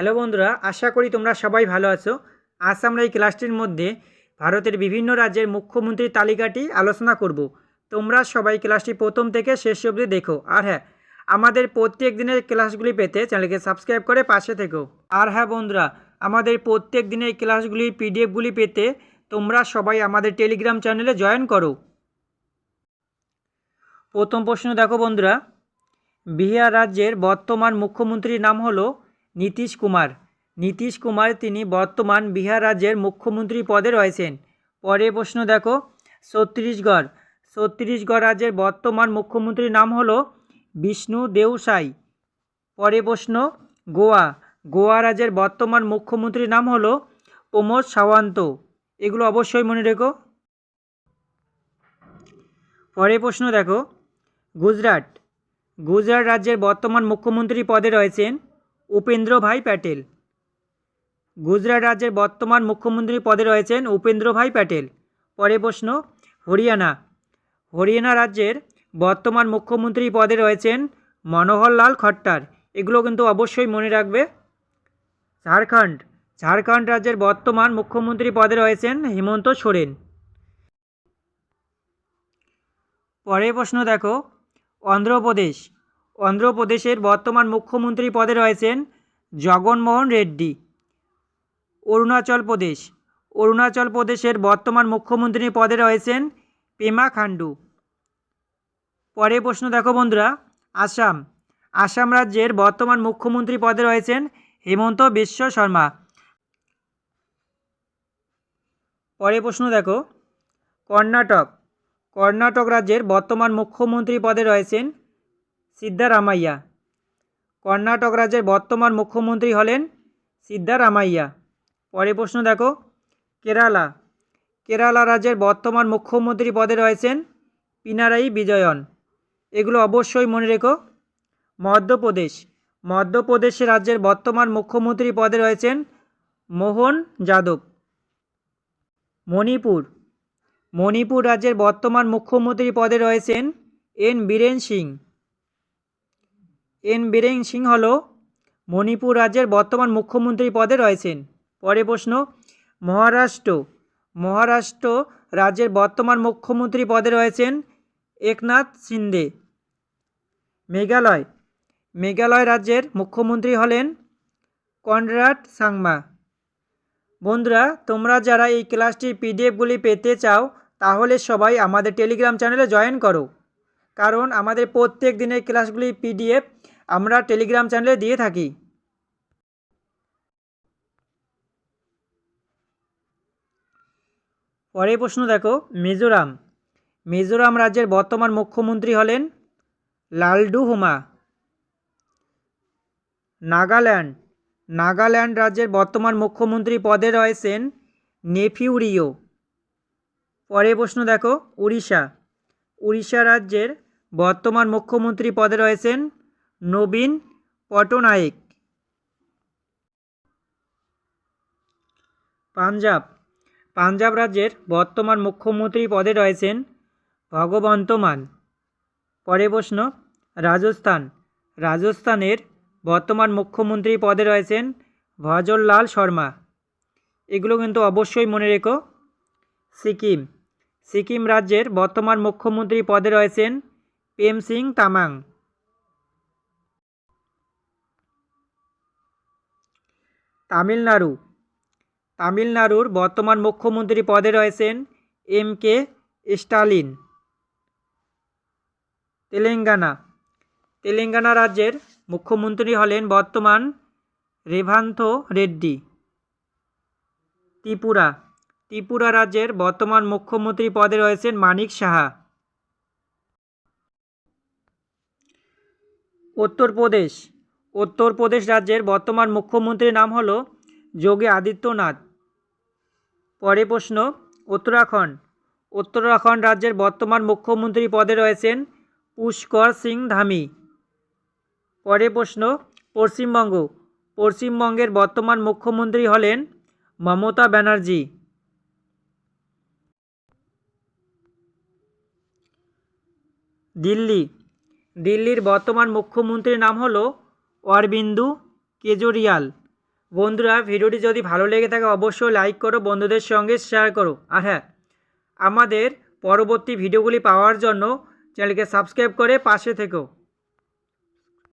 Hello বন্ধুরা, আশা করি তোমরা সবাই ভালো আছো। আজ আমরা এই ক্লাসটির মধ্যে ভারতের বিভিন্ন রাজ্যের মুখ্যমন্ত্রীর তালিকাটি আলোচনা করব। তোমরা সবাই ক্লাসটি প্রথম থেকে শেষ অবধি দেখো। আর হ্যাঁ আমাদের প্রত্যেক দিনের ক্লাসগুলি পেতে চ্যানেলকে সাবস্ক্রাইব করে পাশে থেকো। আর হ্যাঁ বন্ধুরা, আমাদের প্রত্যেক দিনের ক্লাসগুলির পিডিএফগুলি পেতে তোমরা সবাই আমাদের টেলিগ্রাম চ্যানেলে জয়েন করো। প্রথম প্রশ্ন দেখো বন্ধুরা, বিহার রাজ্যের বর্তমান মুখ্যমন্ত্রীর নাম হলো নীতিশ কুমার। নীতিশ কুমার তিনি বর্তমান বিহার রাজ্যের মুখ্যমন্ত্রী পদে রয়েছেন। পরে প্রশ্ন দেখো, ছত্তিশগড়। ছত্তিশগড় রাজ্যের বর্তমান মুখ্যমন্ত্রীর নাম হলো বিষ্ণু দেউসাই পরে প্রশ্ন, গোয়া। গোয়া রাজ্যের বর্তমান মুখ্যমন্ত্রীর নাম হলো প্রমোদ সাওয়ান্ত। এগুলো অবশ্যই মনে রেখো। পরে প্রশ্ন দেখো, গুজরাট। গুজরাট রাজ্যের বর্তমান মুখ্যমন্ত্রী পদে রয়েছেন উপেন্দ্র ভাই প্যাটেল। গুজরাট রাজ্যের বর্তমান মুখ্যমন্ত্রী পদে রয়েছেন উপেন্দ্র ভাই প্যাটেল। পরে প্রশ্ন, হরিয়ানা। হরিয়ানা রাজ্যের বর্তমান মুখ্যমন্ত্রী পদে রয়েছেন মনোহরলাল খট্টার। এগুলো কিন্তু অবশ্যই মনে রাখবে। ঝাড়খণ্ড। ঝাড়খণ্ড রাজ্যের বর্তমান মুখ্যমন্ত্রী পদে রয়েছেন হেমন্ত সোরেন। পরের প্রশ্ন দেখো, অন্ধ্রপ্রদেশ। অন্ধ্রপ্রদেশের বর্তমান মুখ্যমন্ত্রী পদে রয়েছেন জগনমোহন রেড্ডি। অরুণাচল প্রদেশ। অরুণাচল প্রদেশের বর্তমান মুখ্যমন্ত্রী পদে রয়েছেন পেমা খান্ডু পরে প্রশ্ন দেখো বন্ধুরা, আসাম। আসাম রাজ্যের বর্তমান মুখ্যমন্ত্রী পদে রয়েছেন হেমন্ত বিশ্ব শর্মা। পরে প্রশ্ন দেখো, কর্ণাটক। কর্ণাটক রাজ্যের বর্তমান মুখ্যমন্ত্রী পদে রয়েছেন সিদ্ধারামাইয়া। কর্ণাটক রাজ্যের বর্তমান মুখ্যমন্ত্রী হলেন সিদ্ধারামাইয়া। পরে প্রশ্ন দেখো, কেরালা। কেরালা রাজ্যের বর্তমান মুখ্যমন্ত্রী পদে রয়েছেন পিনারাই বিজয়ন। এগুলো অবশ্যই মনে রেখো। মধ্যপ্রদেশ। মধ্যপ্রদেশ রাজ্যের বর্তমান মুখ্যমন্ত্রী পদে রয়েছেন মোহন যাদব। মণিপুর। মণিপুর রাজ্যের বর্তমান মুখ্যমন্ত্রী পদে রয়েছেন এন বীরেন সিং। এন বীরেন সিং হল মণিপুর রাজ্যের বর্তমান মুখ্যমন্ত্রী পদে রয়েছেন। পরে প্রশ্ন, মহারাষ্ট্র। মহারাষ্ট্র রাজ্যের বর্তমান মুখ্যমন্ত্রী পদে রয়েছেন একনাথ সিন্দে মেঘালয়। মেঘালয় রাজ্যের মুখ্যমন্ত্রী হলেন কনরাড সাংমা। বন্ধুরা, তোমরা যারা এই ক্লাসটির পিডিএফগুলি পেতে চাও, তাহলে সবাই আমাদের টেলিগ্রাম চ্যানেলে জয়েন করো। কারণ আমাদের প্রত্যেক দিনের ক্লাসগুলি পিডিএফ আমরা টেলিগ্রাম চ্যানেলে দিয়ে থাকি। পরের প্রশ্ন দেখো, মিজোরাম। মিজোরাম রাজ্যের বর্তমান মুখ্যমন্ত্রী হলেন লালডু হুমা। নাগাল্যান্ড। নাগাল্যান্ড রাজ্যের বর্তমান মুখ্যমন্ত্রী পদে রয়েছেন নেফিউরিও পরের প্রশ্ন দেখো, উড়িষ্যা। উড়িষ্যা রাজ্যের বর্তমান মুখ্যমন্ত্রী পদে রয়েছেন নবীন পটনায়েক। পাঞ্জাব। পাঞ্জাব রাজ্যের বর্তমান মুখ্যমন্ত্রী পদে রয়েছেন ভগবন্ত মান। পরে প্রশ্ন, রাজস্থান। রাজস্থানের বর্তমান মুখ্যমন্ত্রী পদে রয়েছেন ভজরলাল শর্মা। এগুলো কিন্তু অবশ্যই মনে রেখো। সিকিম। সিকিম রাজ্যের বর্তমান মুখ্যমন্ত্রী পদে রয়েছেন প্রেম সিং তামাং। তামিলনাড়ু। তামিলনাড়ুর বর্তমান মুখ্যমন্ত্রী পদে রয়েছেন এম কে স্টালিন। তেলেঙ্গানা। তেলেঙ্গানা রাজ্যের মুখ্যমন্ত্রী হলেন বর্তমান রেভান্থ রেড্ডি। ত্রিপুরা। ত্রিপুরা রাজ্যের বর্তমান মুখ্যমন্ত্রী পদে রয়েছেন মানিক সাহা। উত্তরপ্রদেশ। উত্তরপ্রদেশ রাজ্যের বর্তমান মুখ্যমন্ত্রীর নাম হল যোগী আদিত্যনাথ। পরে প্রশ্ন, উত্তরাখণ্ড। উত্তরাখণ্ড রাজ্যের বর্তমান মুখ্যমন্ত্রী পদে রয়েছেন পুষ্কর সিং ধামি। পরে প্রশ্ন, পশ্চিমবঙ্গ। পশ্চিমবঙ্গের বর্তমান মুখ্যমন্ত্রী হলেন মমতা ব্যানার্জি। দিল্লি। দিল্লির বর্তমান মুখ্যমন্ত্রীর নাম হল অরবিন্দু কেজরিয়াল। বন্ধুরা, ভিডিওটি যদি ভালো লেগে থাকে, অবশ্যই লাইক করো, বন্ধুদের সঙ্গে শেয়ার করো। আর হ্যাঁ আমাদের পরবর্তী ভিডিওগুলি পাওয়ার জন্য চ্যানেলকে সাবস্ক্রাইব করে পাশে থেকো।